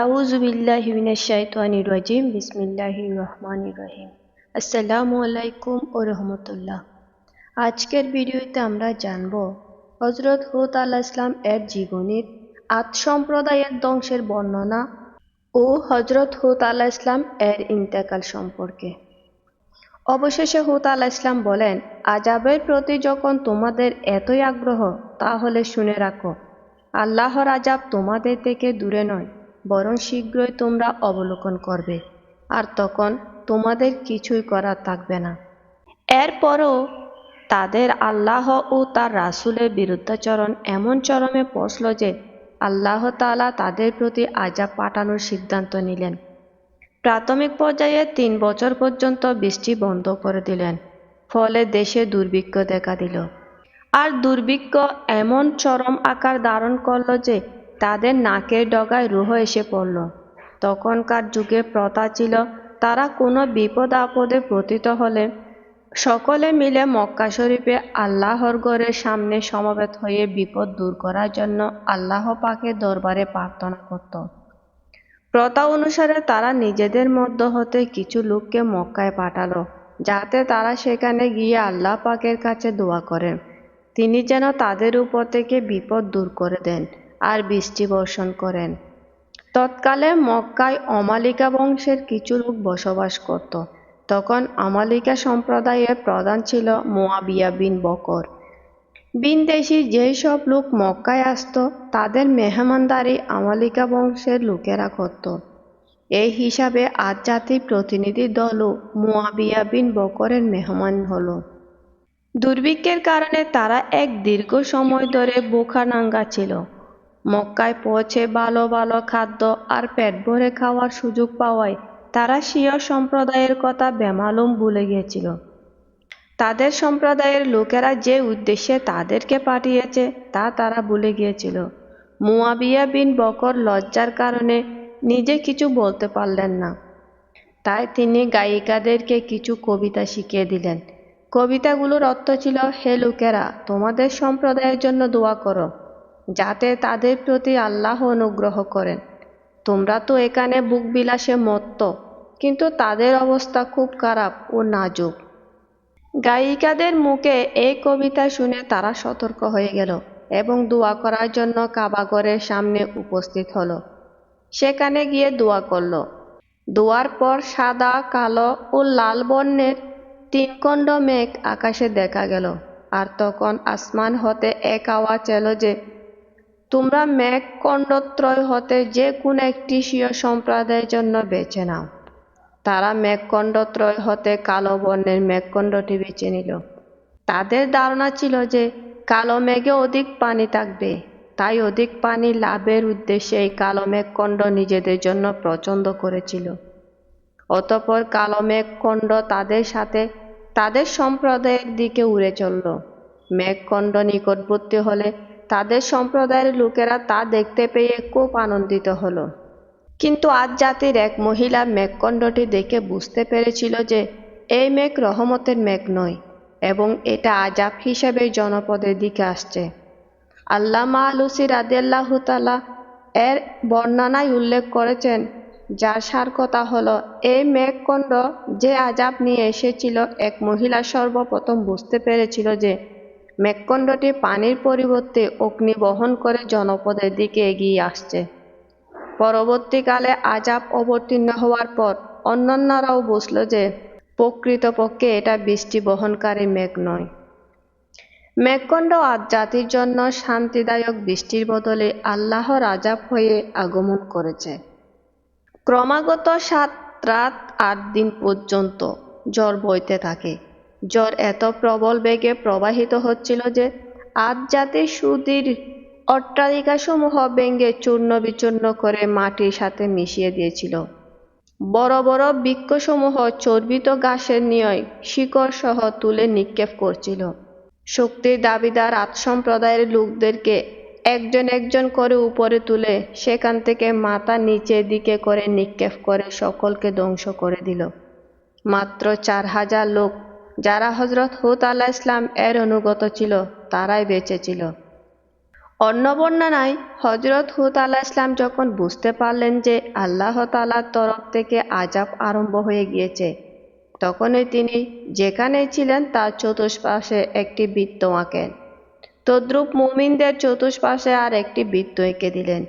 আউযু বিল্লাহি মিনাশ শাইতানির রাজিম বিসমিল্লাহির রহমানির রহিম আসসালামু আলাইকুম ও রহমতুল্লাহ আজকের ভিডিওতে আমরা জানব হজরত হুত আল্লাহ ইসলাম এর জীবনীর আদ সম্প্রদায়ের ধ্বংসের বর্ণনা ও হজরত হুত আল্লাহ ইসলাম এর ইন্তেকাল সম্পর্কে। অবশেষে হুত আল্লাহ ইসলাম বলেন আজাবের প্রতি যখন তোমাদের এতই আগ্রহ, তাহলে শুনে রাখো, আল্লাহর আজাব তোমাদের থেকে দূরে নয়। বরং শীঘ্রই তোমরা অবলোকন করবে, আর তখন তোমাদের কিছুই করার থাকবে না। এরপরও তাদের আল্লাহ ও তার রাসুলের বিরুদ্ধাচরণ এমন চরমে পৌঁছল যে আল্লাহ তালা তাদের প্রতি আজাব পাঠানোর সিদ্ধান্ত নিলেন। প্রাথমিক পর্যায়ে তিন বছর পর্যন্ত বৃষ্টি বন্ধ করে দিলেন, ফলে দেশে দুর্ভিক্ষ দেখা দিল। আর দুর্ভিক্ষ এমন চরম আকার ধারণ করল যে তাদের নাকের ডগায় রুহ এসে পড়ল। তখনকার যুগে প্রথা ছিল, তারা কোনো বিপদ আপদে পতিত হলে সকলে মিলে মক্কা শরীফে আল্লাহর গড়ের সামনে সমবেত হয়ে বিপদ দূর করার জন্য আল্লাহ পাকে দরবারে প্রার্থনা করত। প্রথা অনুসারে তারা নিজেদের মধ্য হতে কিছু লোককে মক্কায় পাঠালো, যাতে তারা সেখানে গিয়ে আল্লাহ পাকের কাছে দোয়া করেন তিনি যেন তাদের উপর থেকে বিপদ দূর করে দেন। আর বৃষ্টি বর্ষণ করেন। তৎকালে মক্কায় অমালিকা বংশের কিছু লোক বসবাস করত। তখন আমালিকা সম্প্রদায়ের প্রধান ছিল মোয়াবিয়া বিন বকর। বিনদেশি যেই সব লোক মক্কায় আসত, তাদের মেহমানদারি আমালিকা বংশের লোকেরা করত। এই হিসাবে আজ প্রতিনিধি দলও মোয়াবিয়া বিন বকরের মেহমান হলো। দুর্ভিক্ষের কারণে তারা এক দীর্ঘ সময় ধরে বোখানাঙ্গা ছিল। মক্কায় পৌঁছে ভালো ভালো খাদ্য আর পেট ভরে খাওয়ার সুযোগ পাওয়ায় তারা শিয় সম্প্রদায়ের কথা বেমালুম ভুলে গিয়েছিল। তাদের সম্প্রদায়ের লোকেরা যে উদ্দেশ্যে তাদেরকে পাঠিয়েছে তা তারা ভুলে গিয়েছিল। মুয়াবিয়া বিন বকর লজ্জার কারণে নিজে কিছু বলতে পারলেন না। তাই তিনি গায়িকাদেরকে কিছু কবিতা শিখিয়ে দিলেন। কবিতাগুলোর অর্থ ছিল, হে লোকেরা, তোমাদের সম্প্রদায়ের জন্য দোয়া করো। যাতে তাদের প্রতি আল্লাহ অনুগ্রহ করেন। তোমরা তো এখানে বুক বিলাসে মত্ত, কিন্তু তাদের অবস্থা খুব খারাপ ও নাজুক। গায়িকাদের মুখে এই কবিতা শুনে তারা সতর্ক হয়ে গেল এবং দোয়া করার জন্য কাবাগরের সামনে উপস্থিত হলো। সেখানে গিয়ে দোয়া করল। দোয়ার পর সাদা, কালো ও লাল বর্ণের তিন খণ্ড মেঘ আকাশে দেখা গেল। আর তখন আসমান হতে এক আওয়াজ এলো যে তোমরা মেঘ খণ্ডত্রয় হতে যে কোনো একটি স্বীয় সম্প্রদায়ের জন্য বেছে নাও। তারা মেঘখণ্ডত্রয় হতে কালো বর্ণের মেঘখণ্ডটি বেছে নিল। তাদের ধারণা ছিল যে কালো মেঘে অধিক পানি থাকবে। তাই অধিক পানি লাভের উদ্দেশ্যে এই কালো মেঘখণ্ড নিজেদের জন্য পছন্দ করেছিল। অতপর কালো মেঘখণ্ড তাদের সাথে তাদের সম্প্রদায়ের দিকে উড়ে চলল। মেঘখণ্ড নিকটবর্তী হলে তাদের সম্প্রদায়ের লোকেরা তা দেখতে পেয়ে খুব আনন্দিত হলো। কিন্তু আজ জাতির এক মহিলা মেঘকণ্ডটি দেখে বুঝতে পেরেছিল যে এই মেঘ রহমতের মেঘ নয় এবং এটা আজাব হিসেবে জনপদের দিকে আসছে। আল্লামা আলুসি রাদিয়াল্লাহ তালা এর বর্ণনায় উল্লেখ করেছেন, যার সার কথা হলো এই মেঘকণ্ড যে আজাব নিয়ে এসেছিল, এক মহিলা সর্বপ্রথম বুঝতে পেরেছিল যে মেঘখণ্ডটি পানির পরিবর্তে অগ্নি বহন করে জনপদের দিকে এগিয়ে আসছে। পরবর্তীকালে আজাব অবতীর্ণ হওয়ার পর অন্যান্যরাও বুঝল যে প্রকৃতপক্ষে এটা বৃষ্টি বহনকারী মেঘ নয়। মেঘখণ্ড আজ জাতির জন্য শান্তিদায়ক বৃষ্টির বদলে আল্লাহর আজাব হয়ে আগমন করেছে। ক্রমাগত সাত রাত আট দিন পর্যন্ত জ্বর বইতে থাকে। জ্বর এত প্রবল বেগে প্রবাহিত হচ্ছিল যে আজ জাতির সুদীর অট্টালিকাসমূহ ভেঙে চূর্ণ বিচূর্ণ করে মাটির সাথে মিশিয়ে দিয়েছিল। বড় বড় বৃক্ষসমূহ চর্বিত ঘাসের নিয়য় শিকড় সহ তুলে নিক্ষেপ করছিল। শক্তির দাবিদার আত্মসম্প্রদায়ের লোকদেরকে একজন একজন করে উপরে তুলে সেখান থেকে মাথা নিচের দিকে করে নিক্ষেপ করে সকলকে ধ্বংস করে দিল। মাত্র চার হাজার লোক যারা হজরত হুত আল্লাহ ইসলাম এর অনুগত ছিল, তারাই বেঁচে ছিল। অন্য বর্ণনায় হজরত হুত আলাহ ইসলাম যখন বুঝতে পারলেন যে আল্লাহ তালার তরফ থেকে আজাব আরম্ভ হয়ে গিয়েছে, তখনই তিনি যেখানেই ছিলেন তার চতুষ্পাশে একটি বৃত্ত আঁকেন। তদ্রুপ মুমিনদের চতুষ্পাশে আর একটি বৃত্ত এঁকে দিলেন।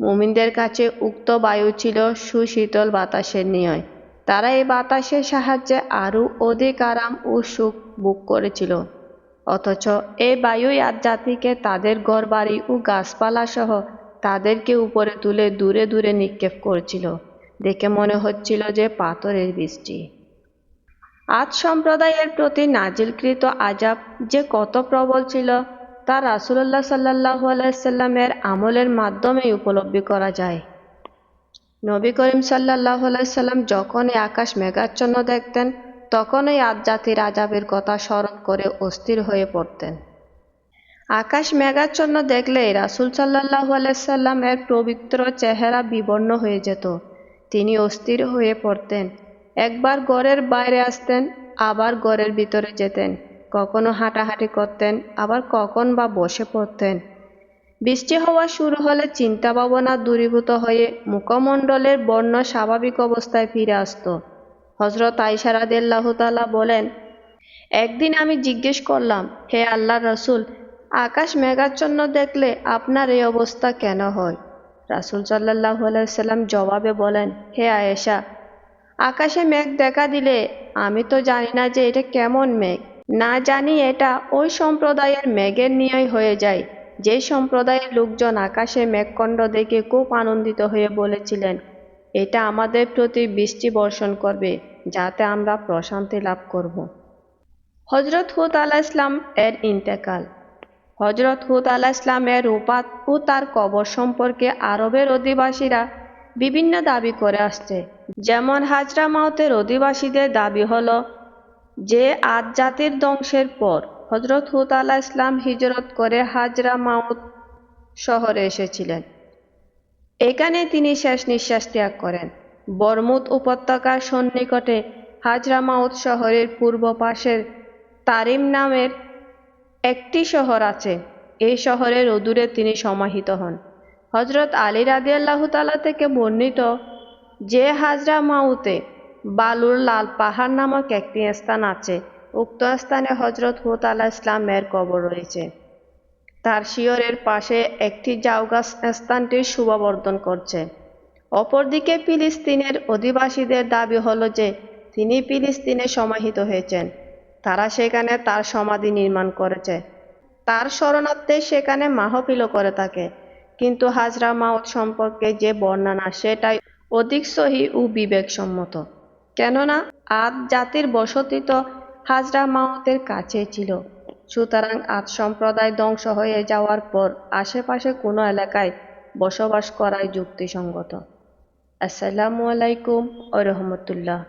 মুমিনদের কাছে উক্ত বায়ু ছিল সুশীতল বাতাসের নিয়য়। তারা এই বাতাসের সাহায্যে আরও অধিক আরাম ও সুখ বুক করেছিল। অথচ এই বায়ুই জাতিকে তাদের ঘরবাড়ি ও গাছপালা সহ তাদেরকে উপরে তুলে দূরে দূরে নিক্ষেপ করছিল। দেখে মনে হচ্ছিল যে পাথরের বৃষ্টি। আজ সম্প্রদায়ের প্রতি নাজিলকৃত আজাব যে কত প্রবল ছিল, তা রাসুল্লাহ সাল্লাহ আলাইসাল্লামের আমলের মাধ্যমেই উপলব্ধি করা যায়। নবী করিম সাল্লাহ আলাইসাল্লাম যখনই আকাশ মেঘাচ্ছন্ন দেখতেন, তখনই আজ জাতির আজাবের কথা স্মরণ করে অস্থির হয়ে পড়তেন। আকাশ মেঘাচ্ছন্ন দেখলে রাসুল সাল্লাহ আলাইসাল্লামের পবিত্র চেহারা বিবর্ণ হয়ে যেত। তিনি অস্থির হয়ে পড়তেন। একবার ঘরের বাইরে আসতেন, আবার ঘরের ভিতরে যেতেন। কখনো হাঁটাহাঁটি করতেন, আবার কখন বা বসে পড়তেন। বৃষ্টি হওয়া শুরু হলে চিন্তা ভাবনা দূরীভূত হয়ে মুখমণ্ডলের বর্ণ স্বাভাবিক অবস্থায় ফিরে আসত। হজরত আইসারাদিল্লাহ তালা বলেন, একদিন আমি জিজ্ঞেস করলাম, হে আল্লাহ রসুল, আকাশ মেঘাচ্ছন্ন দেখলে আপনার এই অবস্থা কেন হয়? রাসুল সাল্লাহ সাল্লাম জবাবে বলেন, হে আয়েশা, আকাশে মেঘ দেখা দিলে আমি তো জানি না যে এটা কেমন মেঘ। না জানি এটা ওই সম্প্রদায়ের মেঘের নিয়ই হয়ে যায়। যে সম্প্রদায়ের লোকজন আকাশে মেঘখণ্ড দেখে খুব আনন্দিত হয়ে বলেছিলেন, এটা আমাদের প্রতি বৃষ্টি বর্ষণ করবে, যাতে আমরা প্রশান্তি লাভ করব। হজরত হুদ আলাহ ইসলাম এর ইন্তেকাল। হজরত হুদ আলাহ ইসলামের উপাত ও তার কবর সম্পর্কে আরবের অধিবাসীরা বিভিন্ন দাবি করে আসছে। যেমন হাজরা মাউতের অধিবাসীদের দাবি হলো যে, আদ জাতির ধ্বংসের পর হজরত হুদ আলাহ ইসলাম হিজরত করে হাজরা মাউত শহরে এসেছিলেন। এখানে তিনি শেষ নিঃশ্বাস ত্যাগ করেন। বরমুদ উপত্যকার সন্নিকটে হাজরা মাউত শহরের পূর্ব পাশের তারিম নামের একটি শহর আছে। এই শহরের অদূরে তিনি সমাহিত হন। হজরত আলী রাদি আল্লাহ তালা থেকে বর্ণিত যে হাজরা মাউতে বালুর লাল পাহাড় নামক একটি স্থান আছে উক্ত স্থানে হজরত হুত আলাহ ইসলামের কবর রয়েছে। তার শিয়রের পাশে একটি জাউগাছ স্থানটির শুভবর্ধন করছে। অপরদিকে ফিলিস্তিনের অধিবাসীদের দাবি হলো যে, তিনি ফিলিস্তিনে সমাহিত হয়েছেন। তারা সেখানে তার সমাধি নির্মাণ করেছে। তার শরণার্থে সেখানে মাহফিলও করে থাকে। কিন্তু হাজরা মাউত সম্পর্কে যে বর্ণনা, সেটাই অধিক সহি ও বিবেকসম্মত। কেননা, আদ জাতির বসতি তো হাজরা মাওতের কাছে ছিল। সুতরাং আজ সম্প্রদায় ধ্বংস হয়ে যাওয়ার পর আশেপাশে কোনো এলাকায় বসবাস করাই যুক্তিসঙ্গত। আসসালামু আলাইকুম ও রহমতুল্লাহ।